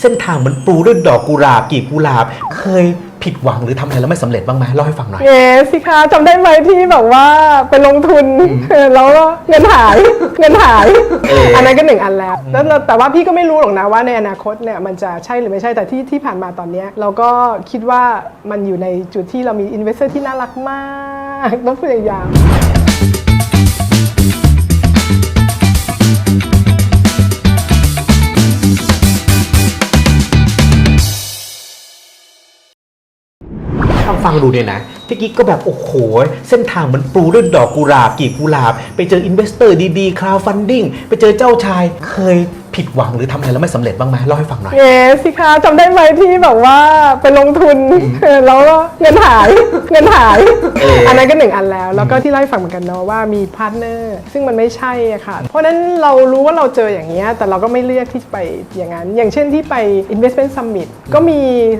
เส้นทางมันปูด้วยดอกกุหลาบกีบกุหลาบ เคยผิดหวังหรือทำอะไรแล้วไม่สำเร็จบ้างไหมเล่าให้ฟังหน่อย เย้สิคะจำได้ไหมที่แบบว่าไปลงทุนแล้วก็เงินหาย เงินหาย เอออั อันนั้นก็หนึ่งอันแล้วแล้วเราแต่ว่าพี่ก็ไม่รู้หรอกนะว่าในอนาคตเนี่ยมันจะใช่หรือไม่ใช่แต่ที่ที่ผ่านมาตอนเนี้ยเราก็คิดว่ามันอยู่ในจุดที่เรามีอินเวสเตอร์ที่น่ารักมาก ต้องพูดอย่างยาว ฟังดูเนี่ยนะพี่กิ๊กก็แบบโอ้โห เส้นทางมันปูด้วยดอกกุหลาบกีบกุหลาบ ไปเจออินเวสเตอร์ดีๆคราวฟันดิ้งไปเจอเจ้าชายเคย ผิดหวังหรือทำอะไรแล้วไม่สำเร็จบ้างไหมเล่าให้ฟังหน่อย เย้สิคะจำได้ไหมที่แบบว่าไปลงทุนแล้วก็เงินหาย เงินหาย เอออั อันนั้นก็หนึ่งอันแล้ว แล้วก็ที่เล่าให้ฟังเหมือนกันเนาะว่ามีพาร์ทเนอร์ซึ่งมันไม่ใช่อะค่ะ เพราะฉะนั้นเรารู้ว่าเราเจออย่างเงี้ยแต่เราก็ไม่เลือกที่จะไปอย่างนั้น อย่างเช่นที่ไป investment summit ก็มี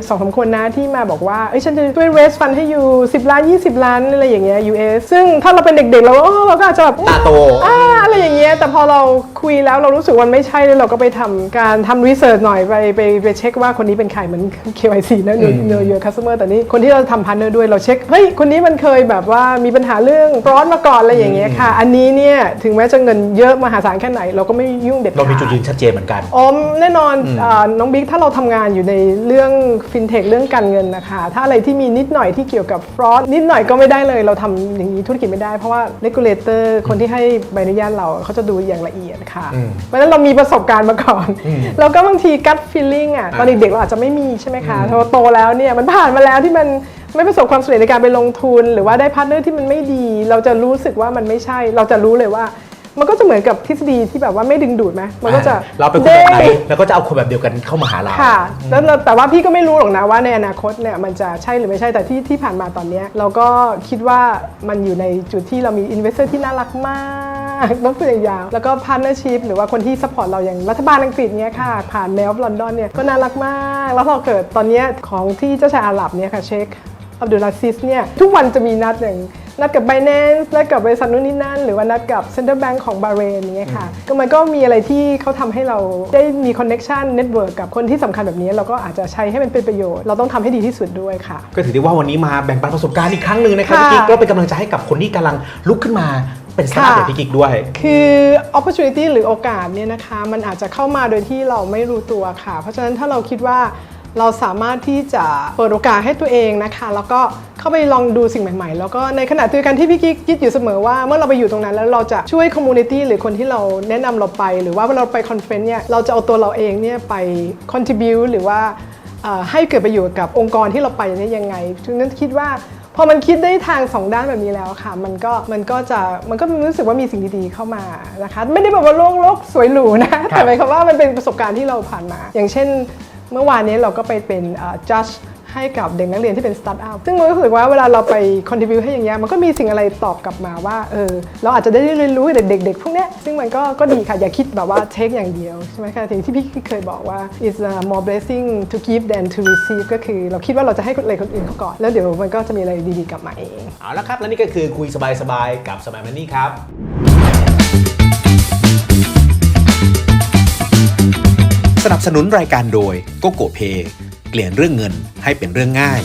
สองสามคนนะที่มาบอกว่า เอ้ยฉันจะช่วย raise fund ให้อยู่ 10 ล้าน 20 ล้านอะไรอย่างเงี้ย US ซึ่งถ้าเราเป็นเด็กๆเราก็เออเราก็อาจจะแบบตาโต อ่าอะไรอย่างเงี้ยแต่พอเราคุยแล้วเรารู้สึกว่ามันไม่ใช่เลยเราก็ไปทำการทำรีเสิร์ชหน่อยไปไปไปเช็คว่าคนนี้เป็นใครเหมือน KYC นะ Know Know Your Customer แต่นี่คนที่เราทำพาร์เนอร์ด้วยเราเช็คเฮ้ยคนนี้มันเคยแบบว่ามีปัญหาเรื่องร้อนมาก่อนอะไรอย่างเงี้ยค่ะ อันนี้เนี่ยถึงแม้จะเงินเยอะมหาศาลแค่ไหน เราก็ไม่ยุ่งเด็ดขาดเรามีจุดยืนชัดเจนเหมือนกันอ๋อแน่นอนอาน้องบิ๊กถ้าเราทำงานอยู่ในเรื่องฟินเทคเรื่องการเงินนะคะถ้าอะไรที่มีนิดหน่อยที่เกี่ยวกับฟรอดนิดหน่อยก็ไม่ได้เลย เราทำอย่างนี้ธุรกิจไม่ได้เพราะว่าเลกูลเลเตอร์คนที่ให้ใบอนุญาตเราเขาจะดูอย่างละเอียดค่ะ เพราะฉะนั้นเรามีประสบการณ์มาก่อน แล้วก็บางทีกั t ฟีลลิ่งอะตอนเด็กๆเราอาจจะไม่มีใช่ไหมคะพอโตแล้วเนี่ยมันผ่านมาแล้วที่มันไม่ประสบความสำเร็จในการไปลงทุน หรือว่าได้พาร์ทเนอร์ที่มันไม่ดี เราจะรู้สึกว่ามันไม่ใช่ เราจะรู้เลยว่ามันก็จะเหมือนกับทฤษฎีที่แบบว่าไม่ดึงดูดไหมมันก็จะเราเป็นคนแบบไหนด้งแล้วก็จะเอาคนแบบเดียวกันเข้ามาหาเราค่ะ แล้วเราแต่ว่าพี่ก็ไม่รู้หรอกนะว่าในอนาคตเนี่ยมันจะใช่หรือไม่ใช่แต่ที่ที่ผ่านมาตอนเนี้ยเราก็คิดว่ามันอยู่ในจุดที่เรามีอินเวสเตอร์ที่น่ารักมาก ต้องพูดอย่างยาว แล้วก็พาร์ทเนอร์ชิพหรือว่าคนที่ซัพพอร์ตเราอย่างรัฐบาลอังกฤษเนี่ยค่ะ ผ่านแนวลอนดอนเนี่ยก็น่ารักมาก แล้วพอเกิดตอนนี้ของที่เจ้าชายอาหรับเนี่ยค่ะเช็ค อับดุลอาซิสเนี่ยทุกวันจะมีนัดอย่างนัดกับ Binance นัดกับบริษัทนู้นนี่นั่น หรือว่านัดกับ Central Bank ของบาเรนอย่างเงี้ยค่ะก็มันก็มีอะไรที่เขาทำให้เราได้มีคอนเน็ชันเน็ตเวิร์กกับคนที่สำคัญแบบนี้ เราก็อาจจะใช้ให้มันเป็นประโยชน์ เราต้องทำให้ดีที่สุดด้วยค่ะ ก็ถือได้ว่าวันนี้มาแบ่งปันประสบการณ์อีกครั้งหนึ่งนะครับค่ะพี่กิ๊กก็เป็นกำลังใจให้กับคนที่กำลังลุกขึ้นมาเป็นสตาร์ทค่ะอย่างพี่กิ๊กด้วย คือ opportunity หรือโอกาสเนี่ยนะคะมันอาจจะเข้ามาโดยที่เราไม่รู้ตัวค่ะ เพราะฉะนั้นถ้าเราคิดว่า เราสามารถที่จะเปิดโอกาสให้ตัวเองนะคะ แล้วก็เข้าไปลองดูสิ่งใหม่ๆ แล้วก็ในขณะเดียวกันที่พี่กิ๊กคิดอยู่เสมอว่า เมื่อเราไปอยู่ตรงนั้นแล้วเราจะช่วย community หรือคนที่เราแนะนำเราไป หรือว่าเวลาเราไปคอนเฟนต์เนี่ยเราจะเอาตัวเราเองเนี่ยไป contribue หรือว่าให้เกิดประโยชน์กับองค์กรที่เราไปเนี่ยยังไงฉะนั้นคิดว่าพอมันคิดได้ทางสองด้านแบบนี้แล้วค่ะ มันก็มันก็จะมันก็รู้สึกว่ามีสิ่งดีๆเข้ามานะคะ ไม่ได้แบบว่าโลกโลกสวยหรูนะ แต่หมายความว่ามันเป็นประสบการณ์ที่เราผ่านมา อย่างเช่น เมื่อวานนี้เราก็ไปเป็นจัดให้กับเด็กนักเรียนที่เป็นสตาร์ทอัพ ซึ่งมันก็รู้สึกว่าเวลาเราไปคอนทิบิวให้อย่างเงี้ย มันก็มีสิ่งอะไรตอบกลับมาว่า เออ เราอาจจะได้เรียนรู้จากเด็กๆ พวกเนี้ย ซึ่งมันก็ก็ดีค่ะ อย่าคิดแบบว่าเทคอย่างเดียว ใช่ไหมคะอย่ที่พี่เคยบอกว่า is more blessing to give than to receive ก็คือเราคิดว่าเราจะให้อะไรคนอื่นเขาก่อน แล้วเดี๋ยวมันก็จะมีอะไรดีๆกลับมาเอง เอาละครับ และนี่ก็คือคุยสบายๆ กับสมัยมันนี่ครับ สนับสนุนรายการโดยโกโกเพเปลี่ยนเรื่องเงินให้เป็นเรื่องง่าย